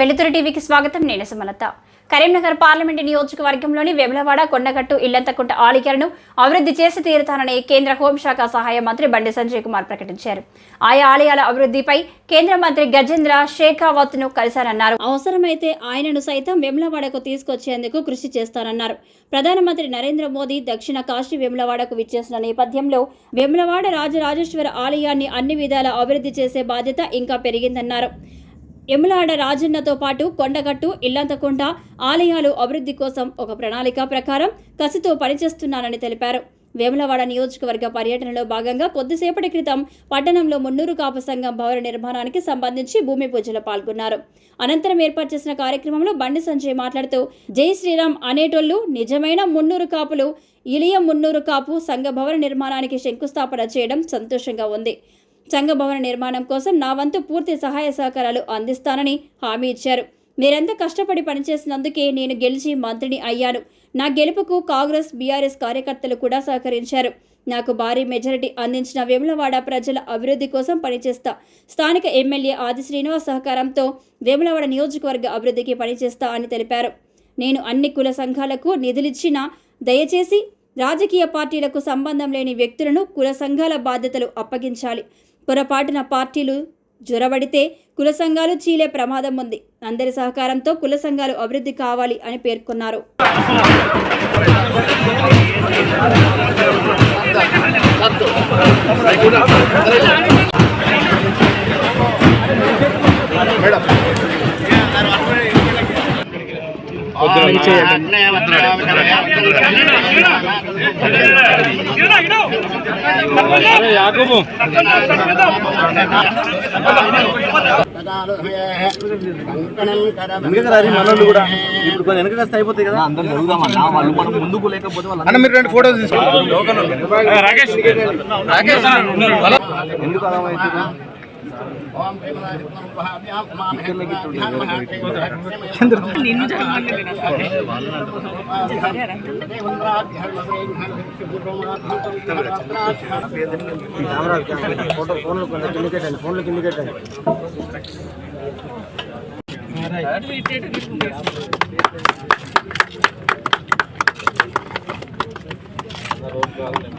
వెలుతురు టీవీకి స్వాగతం. నేను సుమలత. కరీంనగర్ పార్లమెంటు నియోజకవర్గంలోని వెమలవాడ కొండగట్టు ఇల్లంతకుంట ఆలికలను అభివృద్ధి చేసి తీరుతానని కేంద్ర హోంశాఖ సహాయ మంత్రి బండి సంజయ్ కుమార్ ప్రకటించారు. ఆయా ఆలయాల అభివృద్ధిపై కేంద్ర మంత్రి గజేంద్ర షేఖావత్ను కలిశారన్నారు. అవసరమైతే ఆయనను సైతం వెమలవాడకు తీసుకొచ్చేందుకు కృషి చేస్తానన్నారు. ప్రధానమంత్రి నరేంద్ర మోదీ దక్షిణ కాశీ వెములవాడకు విచ్చేసిన నేపథ్యంలో వెములవాడ రాజరాజేశ్వర ఆలయాన్ని అన్ని విధాల అభివృద్ధి చేసే బాధ్యత ఇంకా పెరిగిందన్నారు. ఎములాడ రాజన్నతో పాటు కొండగట్టు ఇల్లంతకొండ ఆలయాలు అభివృద్ధి కోసం ఒక ప్రణాళిక ప్రకారం కసితో పనిచేస్తున్నానని తెలిపారు. వేములవాడ నియోజకవర్గ పర్యటనలో భాగంగా కొద్దిసేపటి క్రితం పట్టణంలో మున్నూరు కాపు సంఘం భవన నిర్మాణానికి సంబంధించి భూమి పూజలో పాల్గొన్నారు. అనంతరం ఏర్పాటు చేసిన కార్యక్రమంలో బండి సంజయ్ మాట్లాడుతూ జై శ్రీరామ్ అనేటోళ్ళు నిజమైన మున్నూరు కాపులు ఇలియ మున్నూరు కాపు సంఘ భవన నిర్మాణానికి శంకుస్థాపన చేయడం సంతోషంగా ఉంది. సంఘభవన నిర్మాణం కోసం నా వంతు పూర్తి సహాయ సహకారాలు అందిస్తానని హామీ ఇచ్చారు. మీరెంత కష్టపడి పనిచేసినందుకే నేను గెలిచి మంత్రిని అయ్యాను. నా గెలుపుకు కాంగ్రెస్ బీఆర్ఎస్ కార్యకర్తలు కూడా సహకరించారు. నాకు భారీ మెజారిటీ అందించిన వేములవాడ ప్రజల అభివృద్ధి కోసం పనిచేస్తా. స్థానిక ఎమ్మెల్యే ఆది శ్రీనివాస్ సహకారంతో వేములవాడ నియోజకవర్గ అభివృద్ధికి పనిచేస్తా అని తెలిపారు. నేను అన్ని కుల సంఘాలకు నిధులిచ్చినా దయచేసి రాజకీయ పార్టీలకు సంబంధం లేని వ్యక్తులను కుల సంఘాల బాధ్యతలు అప్పగించాలి. పొరపాటున పార్టీలు జొరబడితే కుల సంఘాలు చీలే ప్రమాదం ఉంది. అందరి సహకారంతో కుల సంఘాలు అభివృద్ధి కావాలి అని పేర్కొన్నారు. మేడం. రాదు మనోళ్ళు కూడా ఇప్పుడు కొంచెం వెనక కాస్త అయిపోతాయి కదా అందరూ జరుగుదామన్నా వాళ్ళు మనం ముందుకు లేకపోతే వాళ్ళు మీరు రెండు ఫోటోలు తీసుకోండి. రాకేష్. రాకేష్. ఎందుకు అలా అవుతుందా ఫోటో ఫోన్లు కొంచెం కిందకి పెట్టండి ఫోన్లు కిందకి పెట్టండి అన్నాడు సర్పంచ్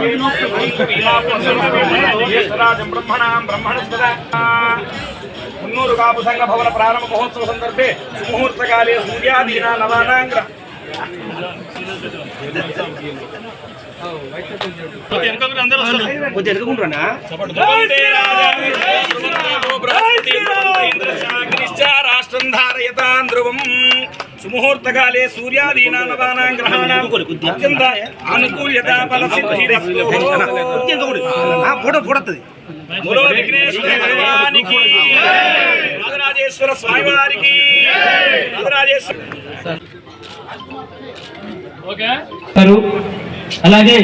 మీరు కొంచెం కదా మున్నూరు కాపు సంఘ భవన ప్రారంభ మహోత్సవ సందర్భే సుముహూర్తకాలే సూర్యాదీనా నవానాంగ్ర కొంచెం ఎదుగుంటున్నా రాష్ట్రం ధారయతాం ధ్రువం సుముహూర్తకాలే గ్రహాణాం. అత్యంతాయ అనుకూల్యత ఫలసిద్ధిరస్తు. ఫోటో ఫోటోది మూలో విఘ్నేశ్వర భగవానికి. రాజరాజేశ్వర స్వామి వారికి రాజరాజేశ్వర గారు అలాగే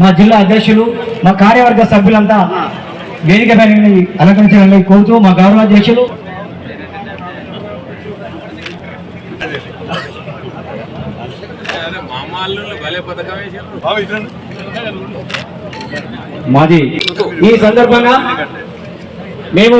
మా జిల్లా అధ్యక్షులు మా కార్యవర్గ సభ్యులంతా వేదిక పైన అలంకరించాలని కోరుతూ మా గౌరవ మాది ఈ సందర్భంగా మేము